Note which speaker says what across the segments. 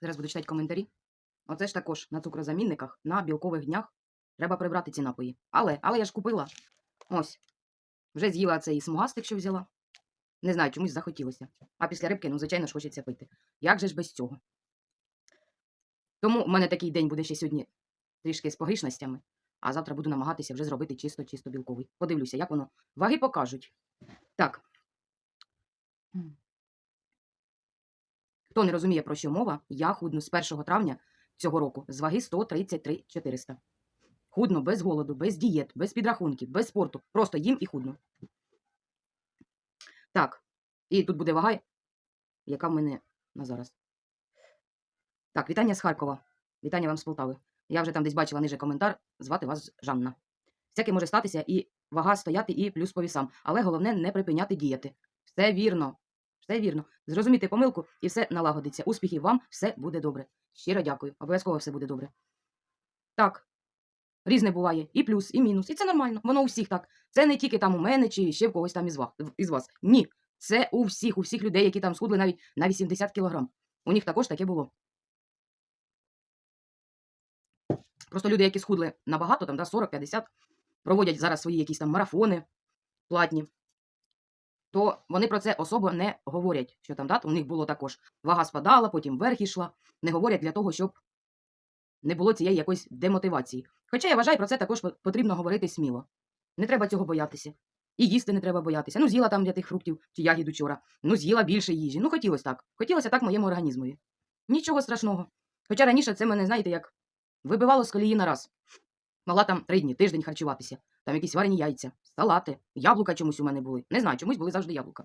Speaker 1: Зараз буду читати коментарі. Оце ж також на цукрозамінниках, на білкових днях треба прибрати ці напої. Але, але я ж купила. Ось. Вже з'їла цей смугастик, що взяла. Не знаю, чомусь захотілося. А після рибки, ну, звичайно ж, хочеться пити. Як же ж без цього? Тому в мене такий день буде ще сьогодні трішки з погрішностями, а завтра буду намагатися вже зробити чисто-чисто білковий. Подивлюся, як воно. Ваги покажуть. Так. Хто не розуміє, про що мова, я худну з 1 травня цього року з ваги 133 400. Худно без голоду, без дієт, без підрахунків, без спорту. Просто їм і худно. Так. І тут буде вага, яка в мене на зараз. Так, вітання з Харкова. Вітання вам з Полтави. Я вже там десь бачила ниже коментар. Звати вас Жанна. Всяке може статися і вага стояти, і плюс по вісам. Але головне не припиняти діяти. Все вірно. Все вірно. Зрозуміти помилку і все налагодиться. Успіхів вам, все буде добре. Щиро дякую. Обов'язково все буде добре. Так. Різне буває. І плюс, і мінус. І це нормально. Воно у всіх так. Це не тільки там у мене чи ще в когось там. Із вас. Ні. Це у всіх, у всіх людей, які там схудли навіть на 80 кілограм. У них також таке було. Просто люди, які схудли набагато, там, да, 40-50, проводять зараз свої якісь там марафони платні, то вони про це особо не говорять, що там да, у них було також вага спадала, потім вверх ішла. Не говорять для того, щоб не було цієї якоїсь демотивації. Хоча я вважаю, про це також потрібно говорити сміло. Не треба цього боятися. І їсти не треба боятися. Ну, з'їла там для тих фруктів чи ягід учора. Ну, з'їла більше їжі. Ну, хотілося так. Хотілося так моєму організмові. Нічого страшного. Хоча раніше це мене, знаєте, як вибивало з колії на раз. Могла там три дні, тиждень харчуватися. Там якісь варені яйця, салати, яблука чомусь у мене були. Не знаю, чомусь були завжди яблука.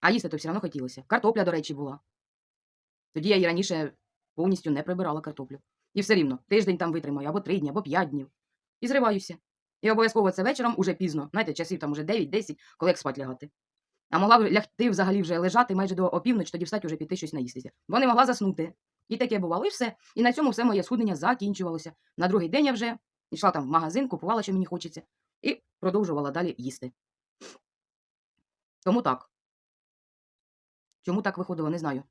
Speaker 1: А їсти то все одно хотілося. Картопля, до речі, була. Тоді я і раніше повністю не прибирала картоплю. І все рівно, тиждень там витримаю, або три дні, або п'ять днів. І зриваюся. І обов'язково це вечором уже пізно. Знаєте, часів там уже 9-10, коли як спать лягати. А могла б лягти взагалі вже лежати майже до опівночі, тоді встати вже піти щось наїстися. Бо не могла заснути. І таке бувало, і все. І на цьому все моє схуднення закінчувалося. На другий день я вже йшла там в магазин, купувала, що мені хочеться, і продовжувала далі їсти. Тому так. Чому так виходило, не знаю.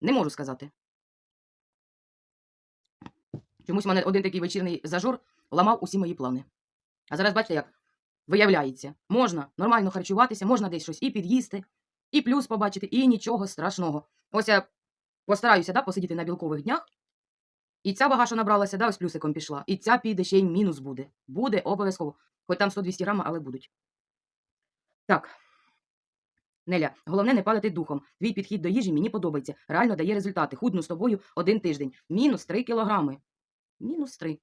Speaker 1: Не можу сказати. Чомусь мене один такий вечірний зажор ламав усі мої плани. А зараз бачите, як виявляється, можна нормально харчуватися, можна десь щось і під'їсти, і плюс побачити, і нічого страшного. Ось я постараюся да, посидіти на білкових днях. І ця вага, що набралася, да, ось плюсиком пішла. І ця піде ще й мінус буде. Буде обов'язково. Хоч там 100-200 грама, але будуть. Так. Неля, головне не падати духом. Твій підхід до їжі мені подобається. Реально дає результати. Худну з тобою один тиждень. Мінус 3 кілограми. Мінус 3.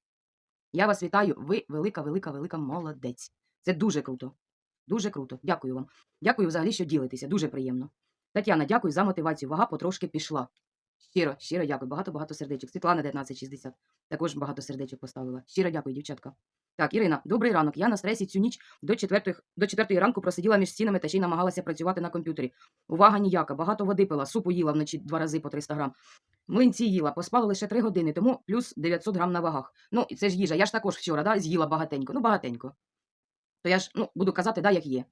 Speaker 1: Я вас вітаю. Ви велика, велика, велика молодець. Це дуже круто. Дуже круто. Дякую вам. Дякую взагалі, що ділитеся. Дуже приємно. Тетяна, дякую за мотивацію. Вага потрошки пішла. Щиро, щиро дякую. Багато-багато сердечок. Світлана 1960. Також багато сердечок поставила. Щиро дякую, дівчатка. Так, Ірина, добрий ранок. Я на стресі цю ніч до четвертої, до четвертої ранку просиділа між стінами та ще й намагалася працювати на комп'ютері. Увага ніяка, багато води пила, супу їла вночі два рази по 300 грам. Млинці їла, поспала лише 3 години, тому плюс 900 грам на вагах. Ну, це ж їжа. Я ж також вчора да, з'їла багатенько. Ну, багатенько. То я ж ну, буду казати, да, як є.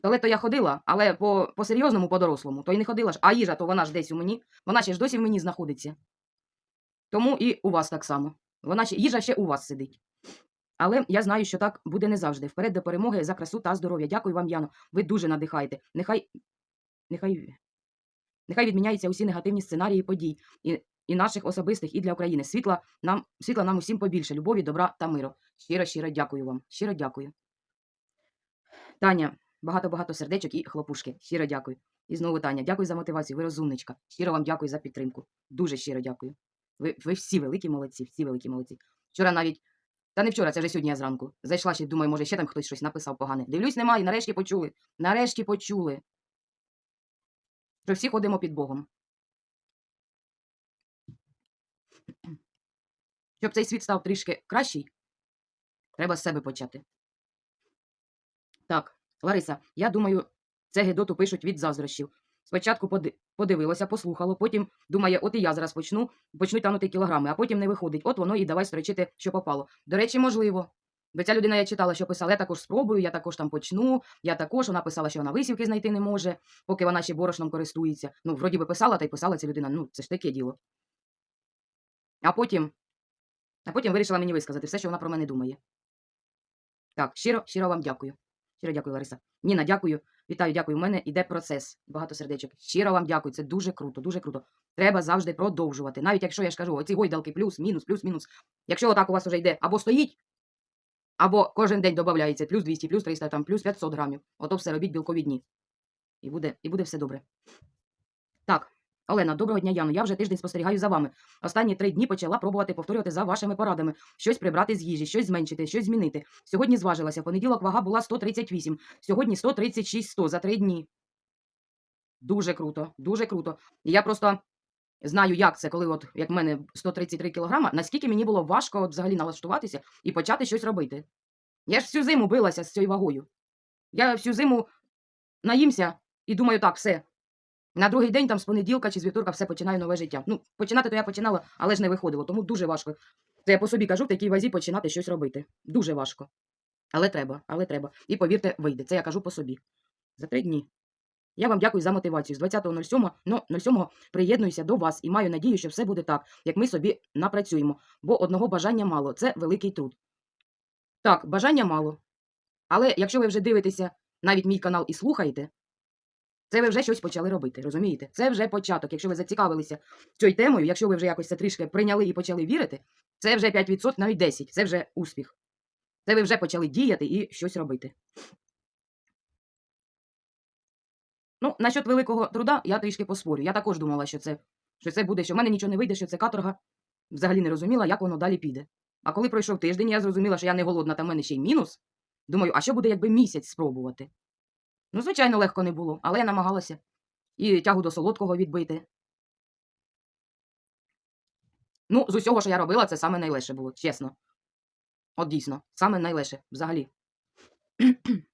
Speaker 1: То я ходила, але по, по серйозному, по дорослому, то й не ходила ж, а їжа, то вона ж десь у мені, вона ще ж досі в мені знаходиться. Тому і у вас так само. Вона ще, їжа ще у вас сидить. Але я знаю, що так буде не завжди. Вперед до перемоги за красу та здоров'я. Дякую вам, Яно. Ви дуже надихаєте. Нехай, нехай, нехай відміняються усі негативні сценарії подій і, і наших особистих, і для України. Світла нам, світла нам усім побільше. Любові, добра та миру. Щиро, щиро дякую вам. Щиро дякую. Таня, багато-багато сердечок і хлопушки. Щиро дякую. І знову Таня, дякую за мотивацію. Ви розумничка. Щиро вам дякую за підтримку. Дуже щиро дякую. Ви, ви всі великі молодці, всі великі молодці. Вчора навіть, та не вчора, це вже сьогодні я зранку. Зайшла ще, думаю, може, ще там хтось щось написав погане. Дивлюсь, немає, нарешті почули. Нарешті почули. Що всі ходимо під Богом. Щоб цей світ став трішки кращий, треба з себе почати. Так, Лариса, я думаю, це Гедоту пишуть від заздрощів. Спочатку поди- подивилося, послухало, потім думає, от і я зараз почну, почнуть танути кілограми, а потім не виходить. От воно і давай строчити, що попало. До речі, можливо. Бо ця людина я читала, що писала, я також спробую, я також там почну, я також, вона писала, що вона висівки знайти не може, поки вона ще борошном користується. Ну, вроді би писала, та й писала ця людина, ну, це ж таке діло. А потім, а потім вирішила мені висказати все, що вона про мене думає. Так, щиро, щиро вам дякую. Щиро дякую, Лариса. Ніна, дякую. Вітаю, дякую. У мене йде процес. Багато сердечок. Щиро вам дякую. Це дуже круто, дуже круто. Треба завжди продовжувати. Навіть якщо я ж кажу, оці гойдалки плюс, мінус, плюс, мінус. Якщо отак у вас вже йде або стоїть, або кожен день додається плюс 200, плюс 300, там, плюс 500 грамів. Ото все робіть білкові дні. І буде, і буде все добре. Так, Олена, доброго дня, Яно. Я вже тиждень спостерігаю за вами. Останні три дні почала пробувати повторювати за вашими порадами. Щось прибрати з їжі, щось зменшити, щось змінити. Сьогодні зважилася. В понеділок вага була 138, сьогодні 136 100 за три дні. Дуже круто, дуже круто. Я просто знаю, як це, коли от як в мене 133 кілограма, наскільки мені було важко от взагалі налаштуватися і почати щось робити. Я ж всю зиму билася з цією вагою. Я всю зиму наїмся і думаю, так, все. На другий день, там з понеділка чи з вівторка, все починаю нове життя. Ну, починати то я починала, але ж не виходило, тому дуже важко. Це я по собі кажу, в такій вазі починати щось робити. Дуже важко. Але треба, але треба. І повірте, вийде. Це я кажу по собі. За три дні. Я вам дякую за мотивацію. З 20.07 ну, 07 приєднуюся до вас і маю надію, що все буде так, як ми собі напрацюємо. Бо одного бажання мало це великий труд. Так, бажання мало. Але якщо ви вже дивитеся навіть мій канал і слухаєте, це ви вже щось почали робити, розумієте? Це вже початок. Якщо ви зацікавилися цією темою, якщо ви вже якось це трішки прийняли і почали вірити, це вже 5%, навіть 10%, це вже успіх. Це ви вже почали діяти і щось робити. Ну, насчет великого труда я трішки поспорю. Я також думала, що це, що це буде, що в мене нічого не вийде, що це каторга. Взагалі не розуміла, як воно далі піде. А коли пройшов тиждень, я зрозуміла, що я не голодна, там в мене ще й мінус. Думаю, а що буде, якби місяць спробувати? Ну, звичайно, легко не було, але я намагалася і тягу до солодкого відбити. Ну, з усього, що я робила, це саме найлегше було, чесно. От дійсно, саме найлегше взагалі.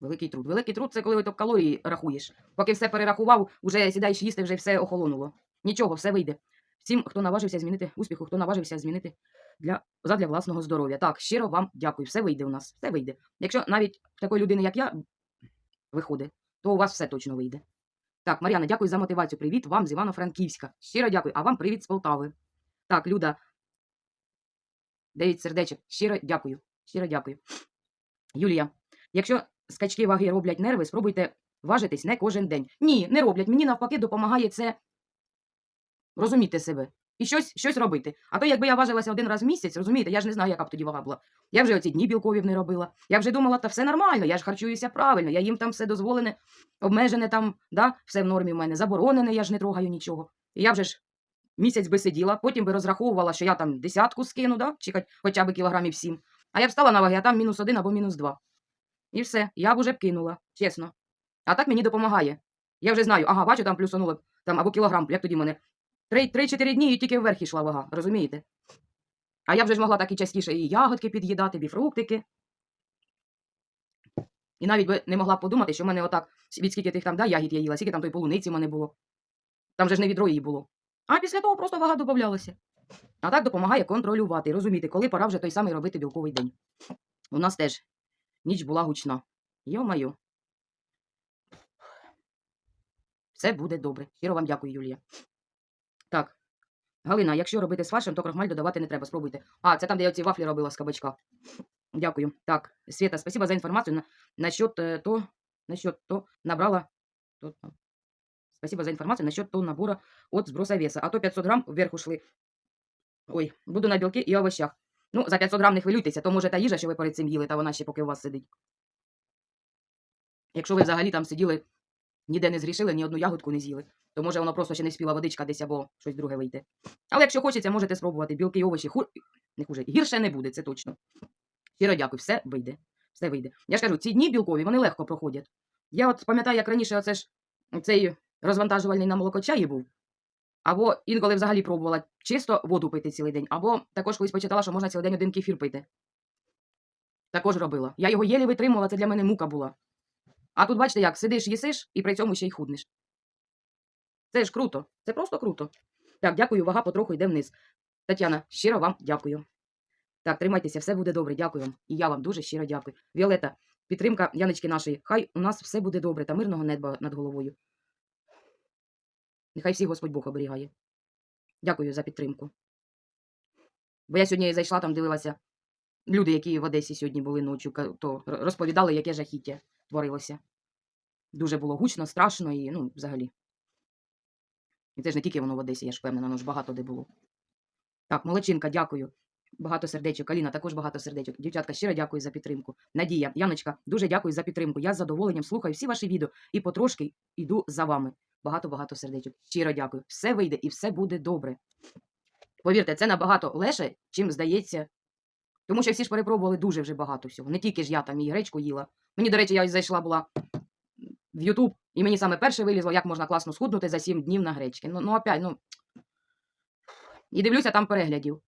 Speaker 1: Великий труд. Великий труд це коли ти калорії рахуєш. Поки все перерахував, уже сідаєш їсти, вже все охолонуло. Нічого, все вийде. Всім, хто наважився змінити успіху, хто наважився змінити для, задля власного здоров'я. Так, щиро вам дякую. Все вийде у нас, все вийде. Якщо навіть такої людини, як я, виходить, то у вас все точно вийде. Так, Мар'яна, дякую за мотивацію. Привіт вам з Івано-Франківська. Щиро дякую. А вам привіт з Полтави. Так, Люда. Дев'ять сердечок. Щиро дякую. Щиро дякую. Юлія, якщо скачки ваги роблять нерви, спробуйте важитись не кожен день. Ні, не роблять. Мені навпаки допомагає це розуміти себе. І щось, щось робити. А то, якби я важилася один раз в місяць, розумієте, я ж не знаю, яка б тоді вага була. Я вже оці дні білковів не робила. Я вже думала, та все нормально, я ж харчуюся правильно, я їм там все дозволене, обмежене там, да, все в нормі в мене, заборонене, я ж не трогаю нічого. І я вже ж місяць би сиділа, потім би розраховувала, що я там десятку скину, да, чи хоча б кілограмів сім. А я встала на ваги, а там мінус один або мінус два. І все, я б уже б кинула, чесно. А так мені допомагає. Я вже знаю, ага, бачу, там плюсануло, там або кілограм, як тоді мене. Три-чотири дні і тільки вверх йшла вага, розумієте? А я вже ж могла так і частіше і ягодки під'їдати, і фруктики. І навіть би не могла б подумати, що в мене отак, від скільки тих там да, ягід я їла, скільки там той полуниці в мене було. Там же ж не відро її було. А після того просто вага додавалася. А так допомагає контролювати, розуміти, коли пора вже той самий робити білковий день. У нас теж ніч була гучна. Йо-майо. Все буде добре. Щиро вам дякую, Юлія. Галина, якщо робити з фаршем, то крохмаль додавати не треба. Спробуйте. А, це там, де я ці вафлі робила з кабачка. Дякую. Так, Света, спасибо за інформацію. На, насчет е, то, насчет то набрала. То, спасибо за інформацію насчет то набора от сброса веса. А то 500 грам вверх ушли. Ой, буду на білки і овощах. Ну, за 500 грам не хвилюйтеся, то може та їжа, що ви перед цим їли, та вона ще поки у вас сидить. Якщо ви взагалі там сиділи, ніде не зрішили, ні одну ягодку не з'їли, то може воно просто ще не спіла водичка десь або щось друге вийти. Але якщо хочеться, можете спробувати білки і овочі. Ху... Не хуже. Гірше не буде, це точно. Щиро дякую, все вийде. Все вийде. Я ж кажу, ці дні білкові, вони легко проходять. Я от пам'ятаю, як раніше оце ж цей розвантажувальний на молокочаї був. Або інколи взагалі пробувала чисто воду пити цілий день, або також колись почитала, що можна цілий день один кефір пити. Також робила. Я його єлі витримувала, це для мене мука була. А тут, бачите, як сидиш, їсиш і при цьому ще й худнеш. Це ж круто. Це просто круто. Так, дякую, вага потроху йде вниз. Тетяна, щиро вам дякую. Так, тримайтеся, все буде добре. Дякую вам. І я вам дуже щиро дякую. Віолета, підтримка Яночки нашої. Хай у нас все буде добре та мирного неба над головою. Нехай всіх Господь Бог оберігає. Дякую за підтримку. Бо я сьогодні зайшла там, дивилася. Люди, які в Одесі сьогодні були ночі, то розповідали, яке жахіття творилося. Дуже було гучно, страшно і, ну, взагалі. І це ж не тільки воно в Одесі, я ж впевнена, воно ж багато де було. Так, молодчинка, дякую. Багато сердечок. Аліна, також багато сердечок. Дівчатка, щиро дякую за підтримку. Надія, Яночка, дуже дякую за підтримку. Я з задоволенням слухаю всі ваші відео і потрошки йду за вами. Багато-багато сердечок. Щиро дякую. Все вийде і все буде добре. Повірте, це набагато легше, чим здається. Тому що всі ж перепробували дуже вже багато всього. Не тільки ж я там і гречку їла. Мені, до речі, я зайшла була в Ютуб, і мені саме перше вилізло, як можна класно схуднути за 7 днів на гречки. Ну, ну опять, ну. І дивлюся там переглядів.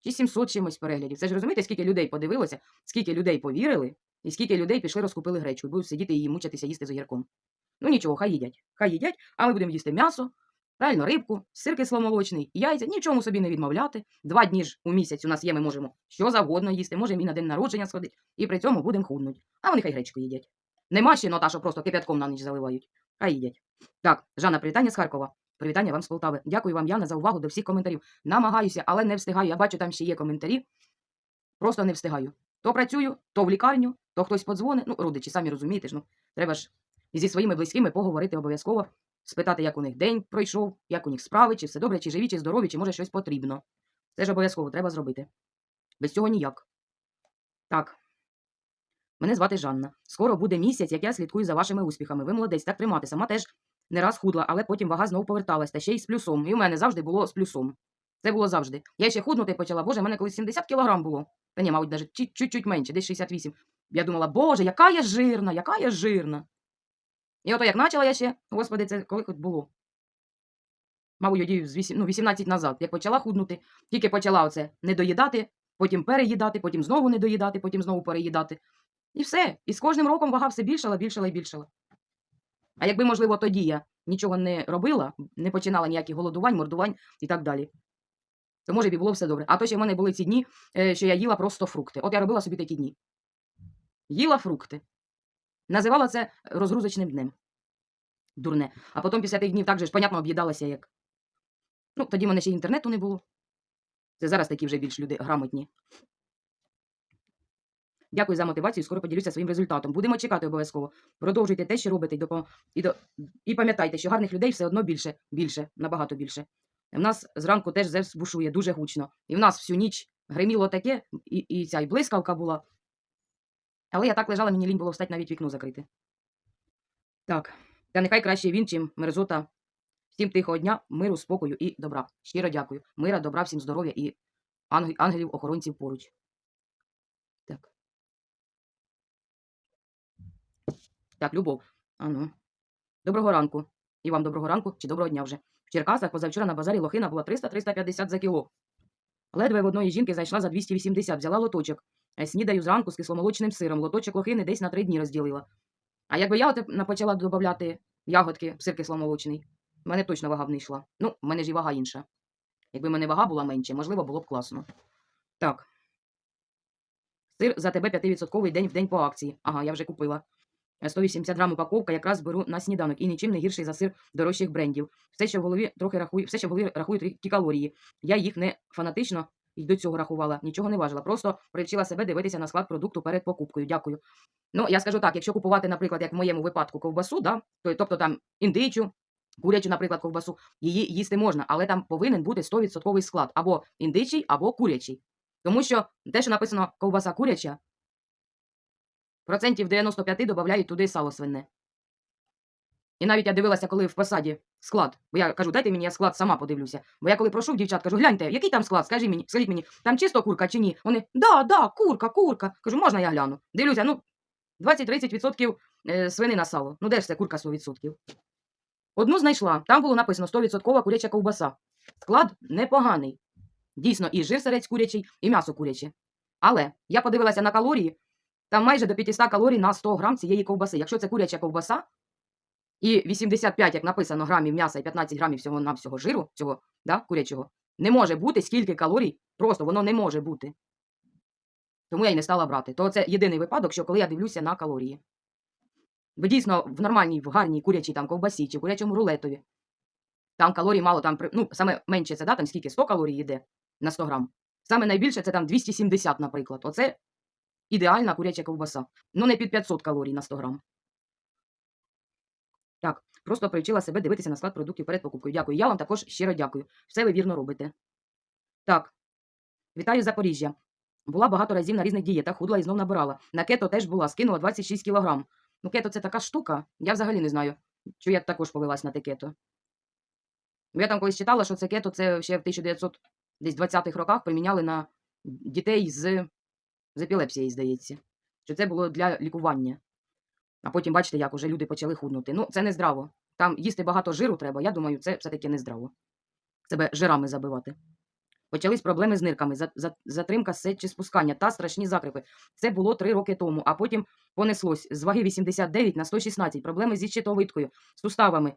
Speaker 1: Чи 700 чимось переглядів. Це ж розумієте, скільки людей подивилося, скільки людей повірили, і скільки людей пішли розкупили гречку і будуть сидіти і мучитися їсти з огірком. Ну нічого, хай їдять. Хай їдять, а ми будемо їсти м'ясо, правильно, рибку, сир кисломолочний, яйця, нічому собі не відмовляти. Два дні ж у місяць у нас є, ми можемо що завгодно їсти, можемо і на день народження сходити, і при цьому будемо худнуть. А вони хай гречку їдять. Нема ще нота, що просто кипятком на ніч заливають. Хай їдять. Так, Жанна, привітання з Харкова. Привітання вам з Полтави. Дякую вам, Яна, за увагу до всіх коментарів. Намагаюся, але не встигаю. Я бачу, там ще є коментарі. Просто не встигаю. То працюю, то в лікарню, то хтось подзвонить. Ну, родичі, самі розумієте ж, ну, треба ж зі своїми близькими поговорити обов'язково, спитати, як у них день пройшов, як у них справи, чи все добре, чи живі, чи здорові, чи може щось потрібно. Це ж обов'язково треба зробити. Без цього ніяк. Так. Мене звати Жанна. Скоро буде місяць, як я слідкую за вашими успіхами. Ви молодець, так тримати. Сама теж не раз худла, але потім вага знову поверталась, та ще й з плюсом. І у мене завжди було з плюсом. Це було завжди. Я ще худнути почала. Боже, в мене колись 70 кілограм було. Та ні, мабуть, навіть чуть- чуть-чуть менше, десь 68. Я думала, боже, яка я жирна, яка я жирна. І ото як почала я ще, господи, це коли хоч було. Мабуть, з вісім- ну, 18 назад, як почала худнути, тільки почала оце не доїдати, потім переїдати, потім знову не доїдати, потім знову переїдати. І все. І з кожним роком вага все більшала, більшала і більшала. А якби, можливо, тоді я нічого не робила, не починала ніяких голодувань, мордувань і так далі, то може б і було все добре. А то ще в мене були ці дні, е, що я їла просто фрукти. От я робила собі такі дні. Їла фрукти. Називала це розгрузочним днем. Дурне. А потім після тих днів так же ж, понятно, об'їдалася як. Ну, тоді в мене ще інтернету не було. Це зараз такі вже більш люди грамотні. Дякую за мотивацію. Скоро поділюся своїм результатом. Будемо чекати обов'язково. Продовжуйте те, що робите, і, допо... і, до... і пам'ятайте, що гарних людей все одно більше, більше, набагато більше. В нас зранку теж Зевс бушує дуже гучно. І в нас всю ніч гриміло таке, і, і ця і блискавка була. Але я так лежала, мені лінь було встати навіть вікно закрити. Так, та нехай краще він, чим мерзота. Всім тихого дня, миру, спокою і добра. Щиро дякую. Мира, добра, всім здоров'я і ангелів-охоронців поруч. Так. Так, Любов. Ану. Доброго ранку. І вам доброго ранку чи доброго дня вже. В Черкасах позавчора на базарі лохина була 300-350 за кіло. Ледве в одної жінки зайшла за 280, взяла лоточок. Е, Снідаю зранку з кисломолочним сиром. Лоточок лохини десь на три дні розділила. А якби я от почала додавати ягодки, в сир кисломолочний, в мене точно вага б не йшла. Ну, в мене ж і вага інша. Якби в мене вага була менше, можливо, було б класно. Так. Сир за тебе 5% день в день по акції. Ага, я вже купила. Е, 180 грам упаковка якраз беру на сніданок і нічим не гірший за сир дорожчих брендів. Все, що в голові трохи рахую, все, що в голові рахую ті калорії. Я їх не фанатично і до цього рахувала, нічого не важила. Просто привчила себе дивитися на склад продукту перед покупкою. Дякую. Ну, я скажу так, якщо купувати, наприклад, як в моєму випадку, ковбасу, да, то, тобто там індичу, курячу, наприклад, ковбасу, її їсти можна, але там повинен бути 100% склад або індичий, або курячий. Тому що те, що написано ковбаса куряча, процентів 95 додають туди сало свине. І навіть я дивилася, коли в посаді склад. Бо я кажу, дайте мені я склад сама подивлюся. Бо я коли прошу в дівчат, кажу, гляньте, який там склад, скажіть мені, скажіть мені, там чисто курка чи ні? Вони, да, да, курка, курка. Кажу, можна я гляну? Дивлюся, ну, 20-30% е, свинина сало. Ну де ж це курка 100%? Одну знайшла, там було написано 100% куряча ковбаса. Склад непоганий. Дійсно, і жир сирець курячий, і м'ясо куряче. Але я подивилася на калорії, там майже до 500 калорій на 100 грам цієї ковбаси. Якщо це куряча ковбаса, і 85, як написано, грамів м'яса і 15 грамів всього на всього жиру, цього да, курячого, Не може бути скільки калорій, просто воно не може бути. Тому я й не стала брати. То це єдиний випадок, що коли я дивлюся на калорії. Бо дійсно в нормальній, в гарній курячій там ковбасі чи курячому рулетові. Там калорій мало, там, ну, саме менше це, да, там скільки 100 калорій йде на 100 грам. Саме найбільше це там 270, наприклад. Оце ідеальна куряча ковбаса. Ну, не під 500 калорій на 100 грам. Так, просто привчила себе дивитися на склад продуктів перед покупкою. Дякую. Я вам також щиро дякую. Все ви вірно робите. Так. Вітаю Запоріжжя. Була багато разів на різних дієтах, худла і знов набирала. На кето теж була, скинула 26 кілограм. Ну, кето це така штука. Я взагалі не знаю, що я також повелась на те кето. Я там колись читала, що це кето це ще в 1920-х роках приміняли на дітей з, з епілепсією, здається. Що це було для лікування. А потім бачите, як уже люди почали худнути. Ну, це не здраво. Там їсти багато жиру треба. Я думаю, це все-таки не здраво. Себе жирами забивати. Почались проблеми з нирками, за- за- затримка сечі спускання та страшні закрипи. Це було три роки тому, а потім понеслось з ваги 89 на 116, проблеми зі щитовидкою, суставами,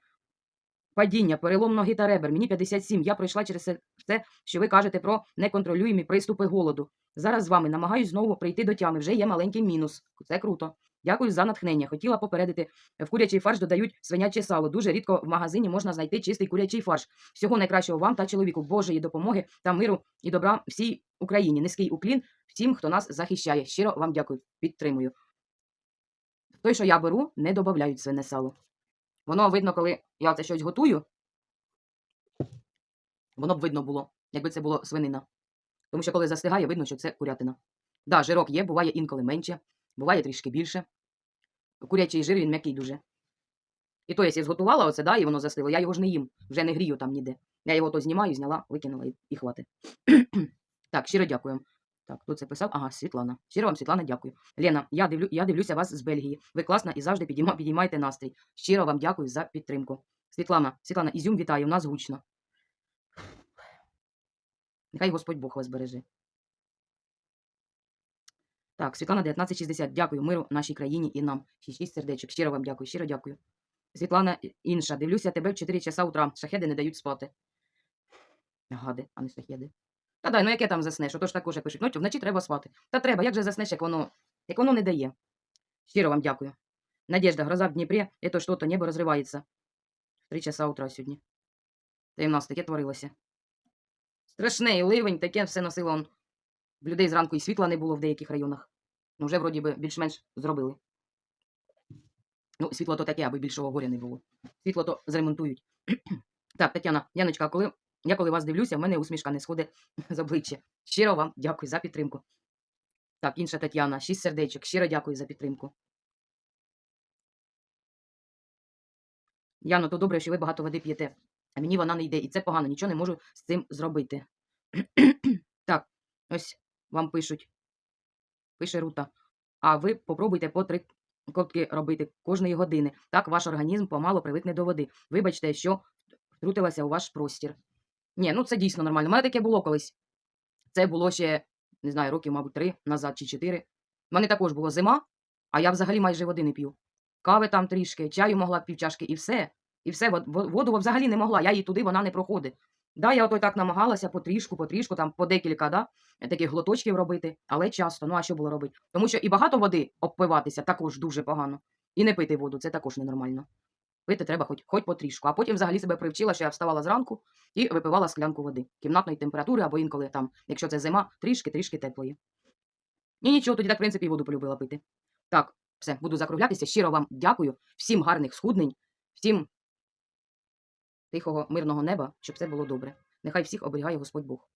Speaker 1: падіння, перелом ноги та ребер. Мені 57. Я пройшла через все, що ви кажете про неконтролюємі приступи голоду. Зараз з вами намагаюсь знову прийти до тями. Вже є маленький мінус. Це круто. Дякую за натхнення. Хотіла попередити, в курячий фарш додають свиняче сало. Дуже рідко в магазині можна знайти чистий курячий фарш. Всього найкращого вам та чоловіку, Божої допомоги та миру і добра всій Україні. Низький уклін всім, хто нас захищає. Щиро вам дякую. Підтримую. Той, що я беру, не додають свине сало. Воно видно, коли я це щось готую. Воно б видно було, якби це було свинина. Тому що коли застигає, видно, що це курятина. Да, жирок є, буває інколи менше, буває трішки більше. Курячий жир він м'який дуже. І то, якщо зготувала оце, да, і воно застило, я його ж не їм, вже не грію там ніде. Я його то знімаю, зняла, викинула і, і хватить. так, щиро дякую. Так, хто це писав? Ага, Світлана. Щиро вам, Світлана, дякую. Лена, я, дивлю, я дивлюся вас з Бельгії. Ви класна і завжди підійма, підіймаєте настрій. Щиро вам дякую за підтримку. Світлана, Світлана, Ізюм вітаю, у нас гучно. Нехай Господь Бог вас береже. Так, Світлана 1960. Дякую миру нашій країні і нам. 6 сердечок. Щиро вам дякую, щиро дякую. Світлана інша. Дивлюся тебе в 4 часа утра. Шахеди не дають спати. Гади, а не шахеди. Та дай, ну яке там заснеш? Ото ж також пишуть. Ну, вночі треба спати. Та треба, як же заснеш, як воно, як воно не дає. Щиро вам дякую. Надежда, гроза в Дніпрі, это что-то, небо розривається. 3 часа утра сьогодні. Та й в нас таке творилося. Страшний ливень, таке все носило. Он. В людей зранку і світла не було в деяких районах. Ну, вже вроді би більш-менш зробили. Ну, світло то таке, аби більшого горя не було. Світло то зремонтують. так, Тетяна, Яночка, коли я коли вас дивлюся, в мене усмішка не сходить з обличчя. Щиро вам дякую за підтримку. Так, інша Тетяна, шість сердечок. Щиро дякую за підтримку. Яно, то добре, що ви багато води п'єте, а мені вона не йде, і це погано, нічого не можу з цим зробити. так, ось вам пишуть. Пише Рута. А ви попробуйте по три ковтки робити кожної години. Так ваш організм помало привикне до води. Вибачте, що втрутилася у ваш простір. Ні, ну це дійсно нормально. У мене таке було колись. Це було ще, не знаю, років, мабуть, три назад чи чотири. У мене також була зима, а я взагалі майже води не п'ю. Кави там трішки, чаю могла півчашки і все. І все, воду взагалі не могла, я її туди, вона не проходить. Да, я ото так намагалася потрішку, потрішку, там по декілька, да, таких глоточків робити, але часто. Ну а що було робити? Тому що і багато води обпиватися також дуже погано. І не пити воду, це також ненормально. Пити треба хоч, хоч потрішку. А потім взагалі себе привчила, що я вставала зранку і випивала склянку води кімнатної температури або інколи там, якщо це зима, трішки-трішки теплої. І нічого, тоді так, в принципі, і воду полюбила пити. Так, все, буду закруглятися. Щиро вам дякую. Всім гарних схуднень, всім тихого, мирного неба, щоб все було добре. Нехай всіх оберігає Господь Бог.